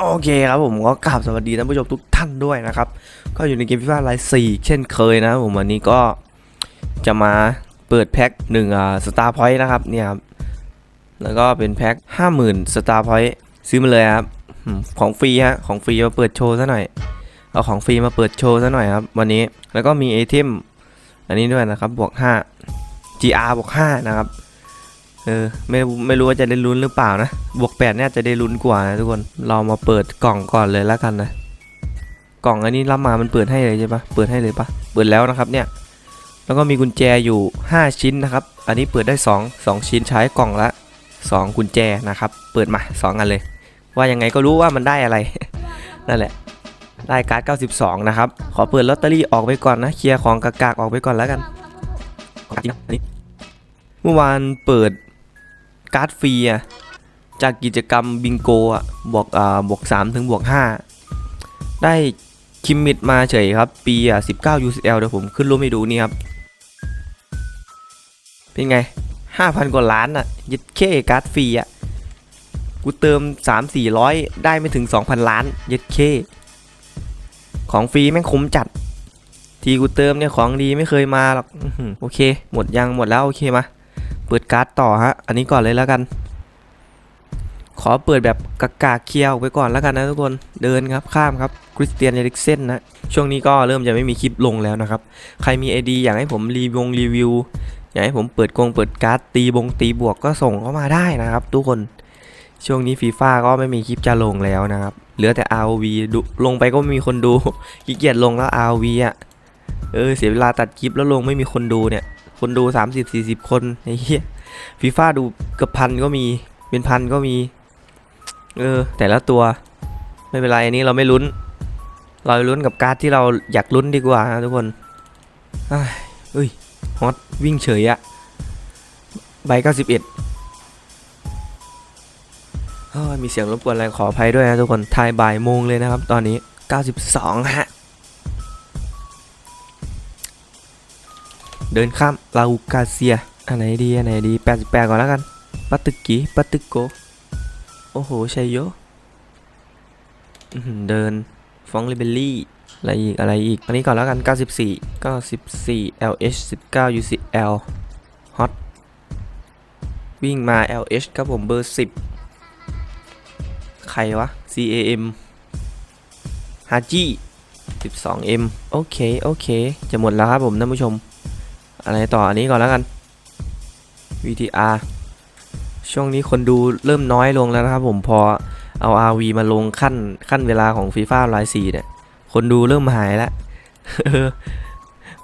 โอเคครับผมก็กราบสวัสดีท่านผู้ชมทุกท่านด้วยนะครับ ก็อยู่ในเกมฟีฟ่าไลฟ์สี่เช่นเคยนะผมวันนี้ก็จะมาเปิดแพ็คหนึ่งอ่าสตาร์พอยต์นะครับเนี่ยครับแล้วก็เป็นแพ็คห้าหมื่นสตาร์พอยต์ซื้อมาเลยครับของฟรีฮะของฟรีมาเปิดโชว์ซะหน่อยเอาของฟรีมาเปิดโชว์ซะหน่อยครับวันนี้แล้วก็มีไอเทมอันนี้ด้วยนะครับบวก5 GR บวก5นะครับ เออไม่ไม่รู้ว่าจะได้ลุ้นหรือเปล่านะ บวก8เนี่ยจะได้ลุ้นกว่านะทุกคน เรามาเปิดกล่องก่อนเลยแล้วกันนะ กล่องอันนี้รับมามันเปิดให้เลยใช่ปะเปิดให้เลยปะเปิดแล้วนะครับเนี่ย แล้วก็มีกุญแจอยู่ 5 ชิ้นนะครับ อันนี้เปิดได้ 2 2 ชิ้นใช้กล่องละ 2 กุญแจนะครับ เปิดมา 2 อันเลย ว่ายังไงก็รู้ว่ามันได้อะไร นั่นแหละ ได้การ์ด 92 นะครับ ขอเปิดลอตเตอรี่ออกไปก่อนนะ เคลียร์ของกากๆออกไปก่อนแล้วกันเอาจริงนะอันนี้ เมื่อวานเปิด การ์ดฟรีอะจากกิจกรรมบิงโกอะบวกอ่าบวก3ถึงบวก5ได้คิมมิดมาเฉยครับ ปีอะ19 UCL เดี๋ยวผมขึ้นรูปให้ดูนี่ครับ เป็นไง 5,000 กว่าล้านอะยึดเคการ์ดฟรีอะกูเติม 3 400 ได้ไม่ถึง 2,000 ล้านยึดเค ของฟรีแม่งคุ้มจัด ทีกูเติมเนี่ยของดีไม่เคยมาหรอกโอเค หมดยังหมดแล้วโอเคมา เปิดการ์ดต่อฮะ อันนี้ก่อนเลยแล้วกัน ขอเปิดแบบกากาเคียวไปก่อนแล้วกันนะทุกคน เดินครับข้ามครับคริสเตียนเอริกเซนนะ ช่วงนี้ก็เริ่มจะไม่มีคลิปลงแล้วนะครับ ใครมีไอดีอยากให้ผมรีวงรีวิว อยากให้ผมเปิดกงเปิดการ์ดตีบงตีบวกก็ส่งเข้ามาได้นะครับ ทุกคน ช่วงนี้ฟีฟ่าก็ไม่มีคลิปจะลงแล้วนะครับ เหลือแต่ ROV ดูลงไปก็ไม่มีคนดูขี้เกียจลงแล้ว ROV อะ เออเสียเวลาตัดคลิปแล้วลงไม่มีคนดูเนี่ย คนดู 30-40 คนไอ้เหี้ยฟีฟ่าดูเกือบพันก็มีเป็นพันก็มี เออ แต่ละตัว ไม่เป็นไรอันนี้เราไม่ลุ้น เราลุ้นกับการ์ดที่เราอยากลุ้นดีกว่านะทุกคนเอ้ยเอ้ยฮอตวิ่งเฉยอะใบ91เอ้ยมีเสียงรบกวนอะไรขออภัยด้วยนะทุกคนทายบ่ายโมงเลยนะครับ ตอนนี้ 92 ฮะ เดินข้ามลาอูกาเซียอันไหนดีอันไหนดี88ก่อนแล้วกันปัตตึกกีปัตตึกโก โอ้โหชัยโยอะเดินฟองลิเบลลี่อะไรอีกอะไรอีก อันนี้ก่อนแล้วกัน 94 94 LH 19 UCL Hot วิ่งมา LH ครับผมเบอร์ 10 ใครวะ CAM ฮาจิ 12M โอเค โอเค จะหมดแล้วครับผมท่านผู้ชม อะไรต่ออันนี้ก่อนแล้วกัน VTR ช่วงนี้คนดูเริ่มน้อยลงแล้วนะครับผมพอเอา RV มาลงขั้นขั้นเวลาของฟีฟ่าไลน์4เนี่ย คนดูเริ่มหายแล้ว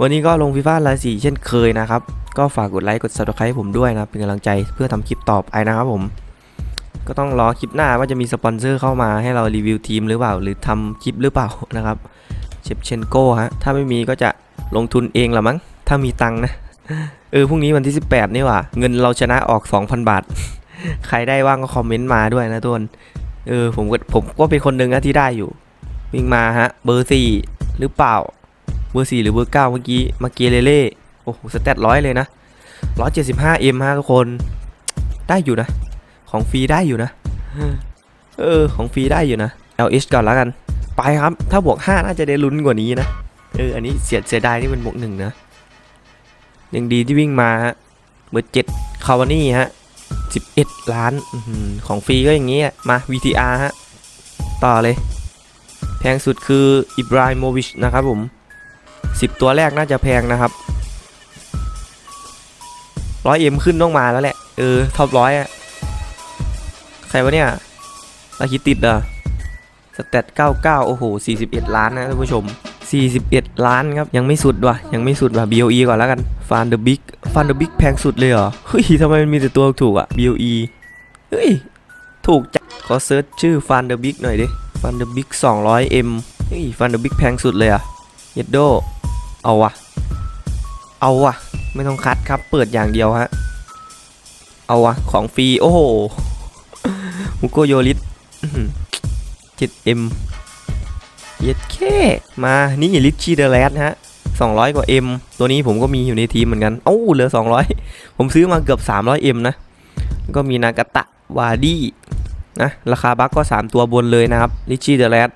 วันนี้ก็ลงฟีฟ่าไลน์4เช่นเคยนะครับ ก็ฝากกดไลค์กด subscribe ให้ผมด้วยนะ เป็นกำลังใจเพื่อทำคลิปต่อไปนะครับผม ก็ต้องรอคลิปหน้าว่าจะมีสปอนเซอร์เข้ามาให้เรารีวิวทีมหรือเปล่า หรือทำคลิปหรือเปล่านะครับเชฟเชนโก้ฮะถ้าไม่มีก็จะลงทุนเองละมั้ง ถ้ามีตังนะ เออพรุ่งนี้วันที่ 18 นี่ว่าเงินเราชนะออก 2,000 บาท ใครได้ว่างก็คอมเมนต์มาด้วยนะทุกคน เออผมก็ผมก็เป็นคนหนึ่งนะที่ได้อยู่ วิ่งมาฮะ เบอร์สี่หรือเปล่า เบอร์สี่หรือเบอร์เก้าเมื่อกี้มาเกเลเล่ โอ้โหสเตตร้อยเลยนะร้อยเจ็ดสิบห้าเอ็มฮะทุกคน ได้อยู่นะ ของฟรีได้อยู่นะ เออ ของฟรีได้อยู่นะ LH ก่อนแล้วกัน ไปครับ ถ้าบวก 5 น่าจะได้ลุ้นกว่านี้นะ เออ อันนี้เสียเสียดายที่เป็นบวกหนึ่งนะ ยังดีที่วิ่งมาฮะเบอร์เจ็ดคาวานี่ฮะ11ล้านอื้อหือของฟรีก็อย่างนี้อะมา VTR ฮะต่อเลย แพงสุดคืออิบราฮิโมวิชนะครับผม10ตัวแรกน่าจะแพงนะครับร้อยเอ็มขึ้นต้องมาแล้วแหละ เออท็อปร้อยอะใครวะเนี่ยลาคิติดเหรอสเตต99โอ้โห41ล้านนะท่านผู้ชม41 ล้านครับ ยังไม่สุดว่ะ ยังไม่สุดว่ะ BOE ก่อนแล้วกันฟันเดอะบิ๊กฟันเดอะบิ๊กแพงสุดเลยเหรอ เฮ้ยทำไมมันมีแต่ตัวถูกอะ BOE เฮ้ย ถูกจังขอเซิร์ชชื่อฟันเดอะบิ๊กหน่อยดิฟันเดอะบิ๊ก 200M เอ็มเฮ้ยฟันเดอะบิ๊กแพงสุดเลยอะเยดโด เอาวะ เอาวะ ไม่ต้องคัดครับ เปิดอย่างเดียวฮะ เอาวะ ของฟรี โอ้โหมุโกโยริส 7M เอ็ม ย็ดแค่มานี่ลิชชี่เดอะแรดฮะ200 กว่า M ตัวนี้ผมก็มีอยู่ในทีมเหมือนกันเอ้าเหลือ 200 ผมซื้อมาเกือบ 300M นะ ก็มีนากาตะวาดี้นะ ราคาบัคก็ 3 ตัวบนเลยนะครับลิชี่เดอะแรด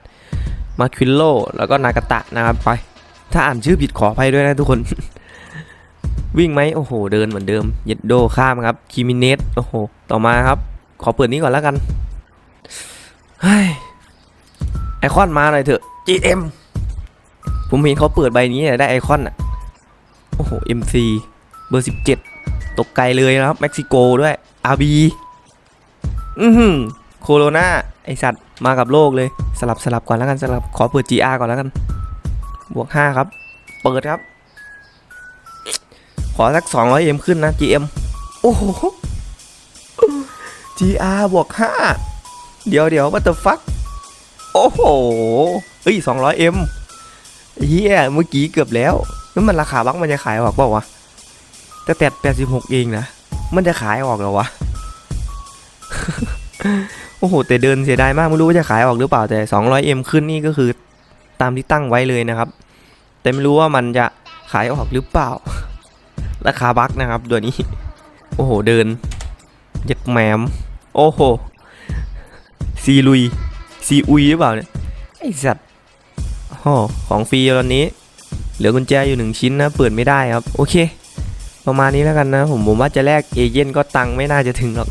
มาควินโลแล้วก็นากาตะนะครับไป ถ้าอ่านชื่อผิดขออภัยด้วยนะทุกคน วิ่งไหมโอ้โห เดินเหมือนเดิม เยดโดข้ามครับคิมิเนสโอ้โห ต่อมาครับ ขอเปิดนี้ก่อนแล้วกันไอคอนมาหน่อยเถอะ GM ผมเห็นเขาเปิดใบนี้เนี่ยได้ไอคอนอะ โอ้โห MC เบอร์ 17 ตกไกลเลยนะครับเม็กซิโกด้วย RB อือหือโคโรนาไอสัตว์มากับโลกเลยสลับสลับก่อนแล้วกันสลับขอเปิด GR ก่อนแล้วกันบวก 5 ครับ เปิดครับ ขอสัก 200M ขึ้นนะ GM โอ้โห GR บวก 5 เดี๋ยวเดี๋ยว what the fuck โอ้โหเอ้ย 200M เฮียเมื่อกี้เกือบแล้วนั่นมันราคาบักมันจะขายออกเปล่าวะแต่แตด86เองนะ มันจะขายออกหรอวะ โอ้โห แต่เดินเสียดายมากไม่รู้ว่าจะขายออกหรือเปล่าแต่ 200M ขึ้นนี่ก็คือตามที่ตั้งไว้เลยนะครับ แต่ไม่รู้ว่ามันจะขายออกหรือเปล่า ราคาบักนะครับตัวนี้ โอ้โห เดินเย็ดแหมม โอ้โห ซีลุย ซีอุยหรือเปล่าเนี่ยไอสัตว์โอ้ของฟรีตอนนี้ เหลือกุญแจอยู่หนึ่งชิ้นนะ เปิดไม่ได้ครับ โอเค ประมาณนี้แล้วกันนะ ผมผมว่าจะแลกเอเย่นก็ตังค์ไม่น่าจะถึงหรอก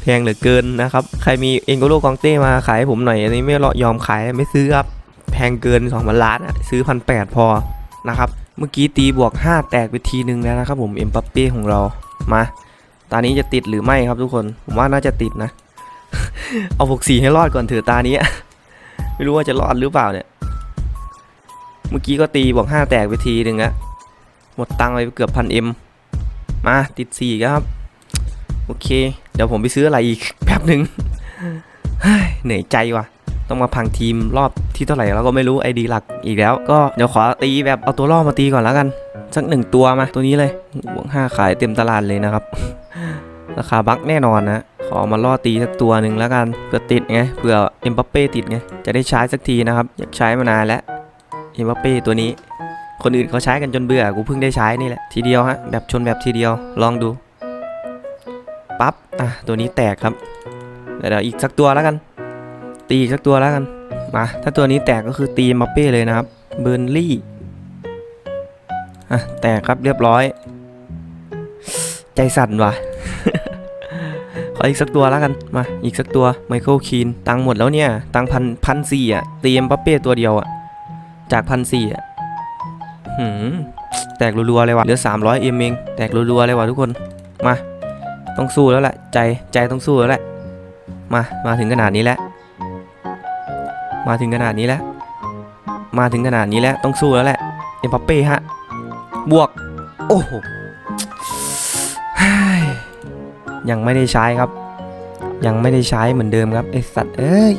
แพงเหลือเกินนะครับ ใครมีเอ็นโกโลกองเต้มาขายให้ผมหน่อย อันนี้ไม่ยอมขายไม่ซื้อครับ แพงเกิน2พันล้านอะซื้อพันแปดพอนะครับ เมื่อกี้ตีบวก 5 แตกไปทีนึงแล้วนะครับผมเอ็มปัปเป้ของเรามาตานี้จะติดหรือไม่ครับทุกคน ผมว่าน่าจะติดนะ เอาบวกสี่ให้รอดก่อนเถอะตานี้ ไม่รู้ว่าจะรอดหรือเปล่าเนี่ย เมื่อกี้ก็ตีบวกห้าแตกไปทีหนึ่งอะหมดตังค์ไปเกือบพันเอ็มมาติดสี่ครับ โอเค เดี๋ยวผมไปซื้ออะไรอีกแป๊บหนึ่งเหนื่อยใจว่ะ ต้องมาพังทีมรอบที่เท่าไหร่เราก็ไม่รู้ไอดีหลักอีกแล้ว ก็เดี๋ยวขอตีแบบเอาตัวล่อมาตีก่อนแล้วกัน สักหนึ่งตัวมาตัวนี้เลยบวกห้าขายเต็มตลาดเลยนะครับ ราคาบักแน่นอนนะ ขอมาล่อตีสักตัวหนึ่งแล้วกันเผื่อติดไงเผื่อเอ็มบัปเป้ติดไงจะได้ใช้สักทีนะครับอยากใช้มานานแล้วเอ็มบัปเป้ตัวนี้ คนอื่นเขาใช้กันจนเบื่อกูเพิ่งได้ใช้นี่แหละทีเดียวฮะแบบชนแบบทีเดียวลองดูปั๊บอะตัวนี้แตกครับเดี๋ยวอีกสักตัวแล้วกัน ตีอีกสักตัวแล้วกันมาถ้าตัวนี้แตกก็คือตีเอ็มบัปเป้เลยนะครับเบอร์นลี่อะแตกครับเรียบร้อย ใจสั่นว่ะ ขออีกสักตัวแล้วกัน มา อีกสักตัวไมเคิลคีนตังหมดแล้วเนี่ย ตังพันพันสี่อะเตรียมปัปเป้ตัวเดียวอะ จากพันสี่อะหืมแตกรัวๆเลยว่ะ เหลือ 300เอ็มเองแตกรัวๆเลยว่ะทุกคน มา ต้องสู้แล้วแหละ ใจใจต้องสู้แล้วแหละ มา มาถึงขนาดนี้แล้ว มาถึงขนาดนี้แล้ว มาถึงขนาดนี้แล้วต้องสู้แล้วแหละ เอ็มปัปเป้ฮะ บวก โอ้โห ยังไม่ได้ใช้ครับ ยังไม่ได้ใช้เหมือนเดิมครับไอสัตว์เอ้ย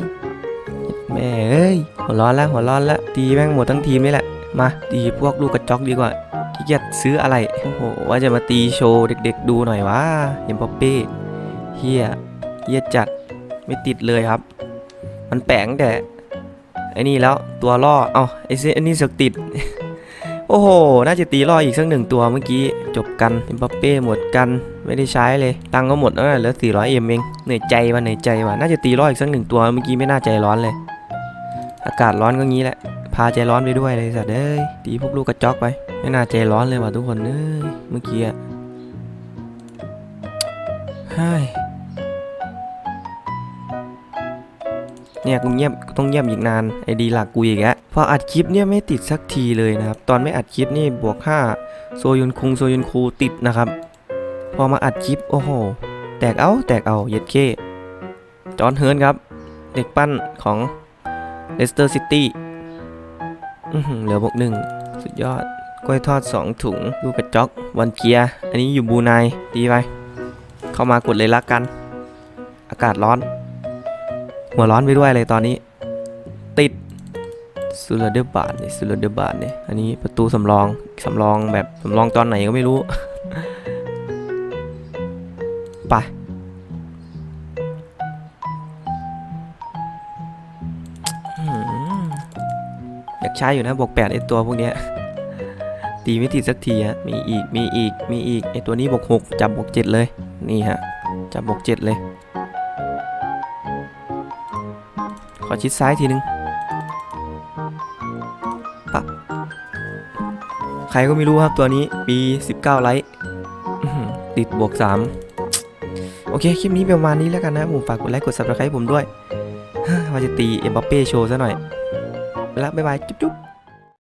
แม่เอ้ยหัวร้อนแล้วหัวร้อนแล้วตีแม่งหมดทั้งทีมนี่แหละมาตีพวกลูกกระจอกดีกว่าขี้เกียจซื้ออะไรโอ้โหว่าจะมาตีโชว์เด็กๆ ดูหน่อยวะเอ็มปอปเป้เฮียเฮียจัดไม่ติดเลยครับ มันแปลงแต่ไอ้นี่แล้วตัวล่อเอ้าไอ้เซไอ้นี่สกติด โอ้โห น่าจะตีล่ออีกสักหนึ่งตัวเมื่อกี้ จบกันเอ็มบัปเป้หมดกัน ไม่ได้ใช้เลย ตังก็หมดแล้วนะเหลือ 400เอ็มเอง เหนื่อยใจว่ะเหนื่อยใจว่ะ น่าจะตีล่อยอีกสักหนึ่งตัว เมื่อกี้ไม่น่าใจร้อนเลย อากาศร้อนก็งี้แหละ พาใจร้อนไปด้วยเลยสัตว์เอ้ย ตีพวกลูกกระจอกไป ไม่น่าใจร้อนเลยว่ะทุกคนเอ้ย เมื่อกี้อะเฮ้ยเนี่ยกูเงียบต้องเงียบอีกนานไอดีหลักกูอีกแล้วพออัดคลิปเนี่ยไม่ติดสักทีเลยนะครับ ตอนไม่อัดคลิปนี่บวก5โซยุนคุงโซยุนคูติดนะครับ พอมาอัดคลิปโอ้โห แตกเอาแตกเอาเย็ดเคจอห์นเฮิร์นครับ เด็กปั้นของเลสเตอร์ซิตี้เหลือบวกหนึ่งสุดยอดกล้วยทอด 2 ถุง ลูกกระจอกวันเกียร์อันนี้อยู่บูไนดีไป เข้ามากดเลยละกัน อากาศร้อน หัวร้อนไปด้วยเลยตอนนี้ ติดสุลเดอร์บาทนี่สุลเดอร์บาทนี่อันนี้ประตูสำรองสำรองแบบสำรองตอนไหนก็ไม่รู้ ไป อยากใช้อยู่นะบวกแปดไอตัวพวกเนี้ย ตีไม่ติดสักทีฮะ มีอีก มีอีก มีอีก ไอตัวนี้บวกหกจับบวกเจ็ดเลย นี่ฮะ จับบวกเจ็ดเลย ขอชิดซ้ายทีนึงปั๊บใครก็ไม่รู้ครับตัวนี้ปี 19 ไลท์อื้อหือติดบวก 3 โอเค คลิปนี้ประมาณนี้แล้วกันนะผมฝากกดไลค์กด subscribe ผมด้วยว่าจะตีเอ็มบัปเป้โชว์ซะหน่อย แล้วบ๊ายบาย จุ๊บ